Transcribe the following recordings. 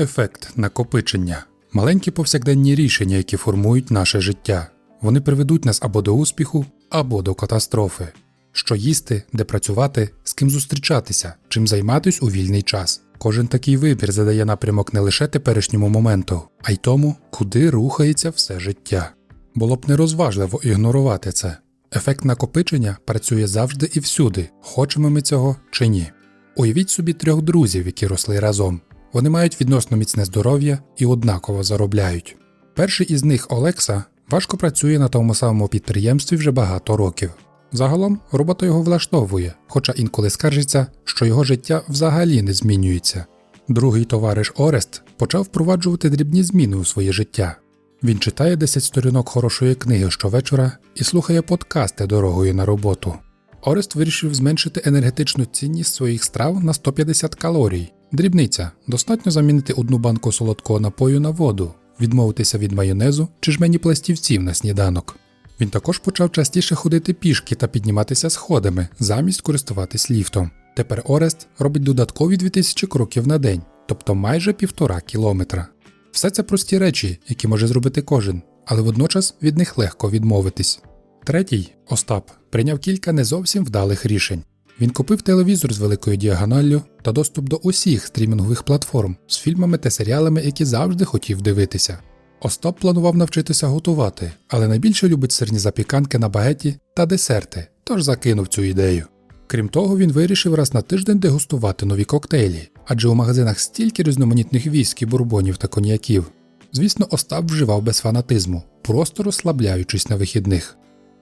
Ефект накопичення маленькі повсякденні рішення, які формують наше життя. Вони приведуть нас або до успіху, або до катастрофи. Що їсти, де працювати, з ким зустрічатися, чим займатись у вільний час. Кожен такий вибір задає напрямок не лише теперішньому моменту, а й тому, куди рухається все життя. Було б нерозважливо ігнорувати це. Ефект накопичення працює завжди і всюди, хочемо ми цього чи ні. Уявіть собі трьох друзів, які росли разом. Вони мають відносно міцне здоров'я і однаково заробляють. Перший із них, Олекса, важко працює на тому самому підприємстві вже багато років. Загалом робота його влаштовує, хоча інколи скаржиться, що його життя взагалі не змінюється. Другий товариш Орест почав впроваджувати дрібні зміни у своє життя. Він читає 10 сторінок хорошої книги щовечора і слухає подкасти дорогою на роботу. Орест вирішив зменшити енергетичну цінність своїх страв на 150 калорій. Дрібниця достатньо замінити одну банку солодкого напою на воду, відмовитися від майонезу чи жмені пластівців на сніданок. Він також почав частіше ходити пішки та підніматися сходами, замість користуватись ліфтом. Тепер Орест робить додаткові 2000 кроків на день, тобто майже півтора кілометра. Все це прості речі, які може зробити кожен, але водночас від них легко відмовитись. Третій Остап прийняв кілька не зовсім вдалих рішень. Він купив телевізор з великою діагоналлю та доступ до усіх стрімінгових платформ з фільмами та серіалами, які завжди хотів дивитися. Остап планував навчитися готувати, але найбільше любить сирні запіканки на багеті та десерти, тож закинув цю ідею. Крім того, він вирішив раз на тиждень дегустувати нові коктейлі, адже у магазинах стільки різноманітних віскі, бурбонів та коньяків. Звісно, Остап вживав без фанатизму, просто розслабляючись на вихідних.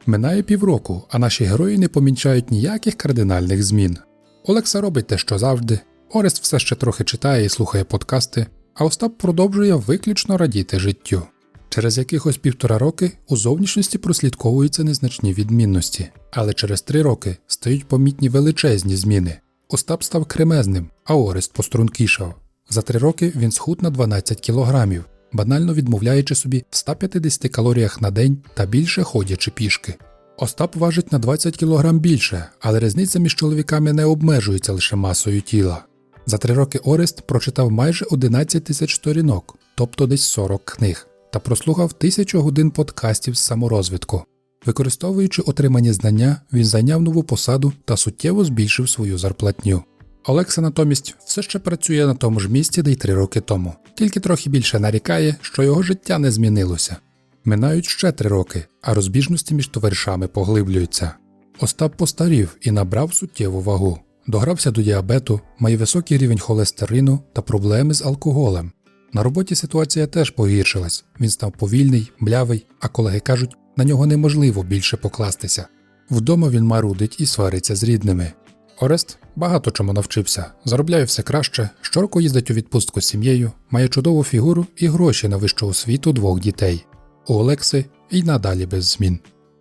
Минає півроку, а наші герої не помічають ніяких кардинальних змін. Олекса робить те, що завжди, Орест все ще трохи читає і слухає подкасти, а Остап продовжує виключно радіти життю. Через якихось півтора роки у зовнішності прослідковуються незначні відмінності, але через три роки стають помітні величезні зміни. Остап став кремезним, а Орест пострункішав. За три роки він схуд на 12 кілограмів, банально відмовляючи собі в 150 калоріях на день та більше ходячи пішки. Остап важить на 20 кг більше, але різниця між чоловіками не обмежується лише масою тіла. За три роки Орест прочитав майже 11 тисяч сторінок, тобто десь 40 книг, та прослухав тисячу годин подкастів з саморозвитку. Використовуючи отримані знання, він зайняв нову посаду та суттєво збільшив свою зарплатню. Олекса натомість все ще працює на тому ж місці, де й три роки тому, тільки трохи більше нарікає, що його життя не змінилося. Минають ще три роки, а розбіжності між товаришами поглиблюються. Остап постарів і набрав суттєву вагу, догрався до діабету, має високий рівень холестерину та проблеми з алкоголем. На роботі ситуація теж погіршилась. Він став повільний, блявий, а колеги кажуть, на нього неможливо більше покластися. Вдома він марудить і свариться з рідними. Орест багато чому навчився, заробляє все краще, щороку їздить у відпустку з сім'єю, має чудову фігуру і гроші на вищу освіту двох дітей. У Олекси і надалі без змін.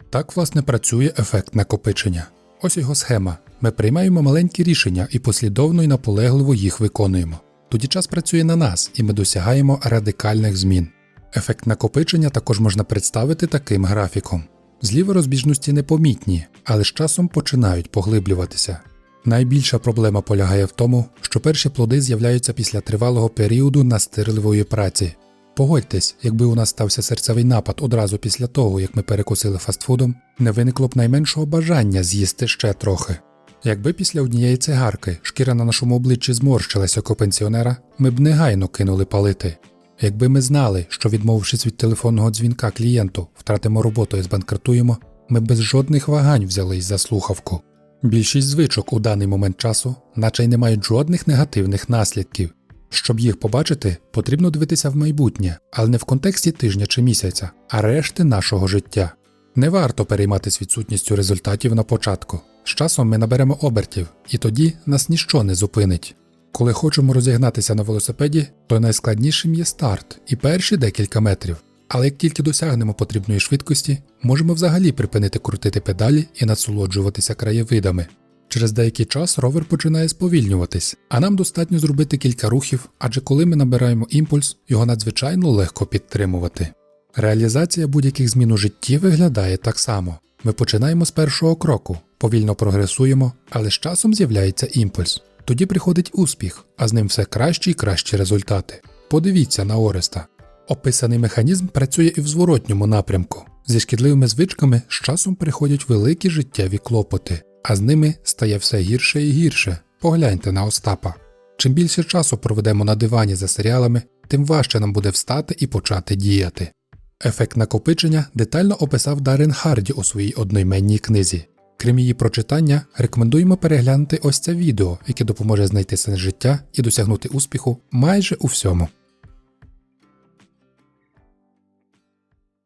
Так, власне, працює ефект накопичення. Ось його схема. Ми приймаємо маленькі рішення і послідовно і наполегливо їх виконуємо. Тоді час працює на нас, і ми досягаємо радикальних змін. Ефект накопичення також можна представити таким графіком. Зліва розбіжності непомітні, але з часом починають поглиблюватися. Найбільша проблема полягає в тому, що перші плоди з'являються після тривалого періоду настирливої праці. Погодьтесь, якби у нас стався серцевий напад одразу після того, як ми перекусили фастфудом, не виникло б найменшого бажання з'їсти ще трохи. Якби після однієї цигарки шкіра на нашому обличчі зморщилася як у пенсіонера, ми б негайно кинули палити. Якби ми знали, що відмовившись від телефонного дзвінка клієнту, втратимо роботу і збанкрутуємо, ми без жодних вагань взялись за слухавку. Більшість звичок у даний момент часу, наче й не мають жодних негативних наслідків. Щоб їх побачити, потрібно дивитися в майбутнє, але не в контексті тижня чи місяця, а решти нашого життя. Не варто перейматися відсутністю результатів на початку. З часом ми наберемо обертів, і тоді нас ніщо не зупинить. Коли хочемо розігнатися на велосипеді, то найскладнішим є старт і перші декілька метрів. Але як тільки досягнемо потрібної швидкості, можемо взагалі припинити крутити педалі і насолоджуватися краєвидами. Через деякий час ровер починає сповільнюватись, а нам достатньо зробити кілька рухів, адже коли ми набираємо імпульс, його надзвичайно легко підтримувати. Реалізація будь-яких змін у житті виглядає так само. Ми починаємо з першого кроку, повільно прогресуємо, але з часом з'являється імпульс. Тоді приходить успіх, а з ним все кращі і кращі результати. Подивіться на Ореста. Описаний механізм працює і в зворотньому напрямку. Зі шкідливими звичками з часом приходять великі життєві клопоти, а з ними стає все гірше і гірше. Погляньте на Остапа. Чим більше часу проведемо на дивані за серіалами, тим важче нам буде встати і почати діяти. Ефект накопичення детально описав Дарен Харді у своїй одноіменній книзі. Крім її прочитання, рекомендуємо переглянути ось це відео, яке допоможе знайти сенс життя і досягнути успіху майже у всьому.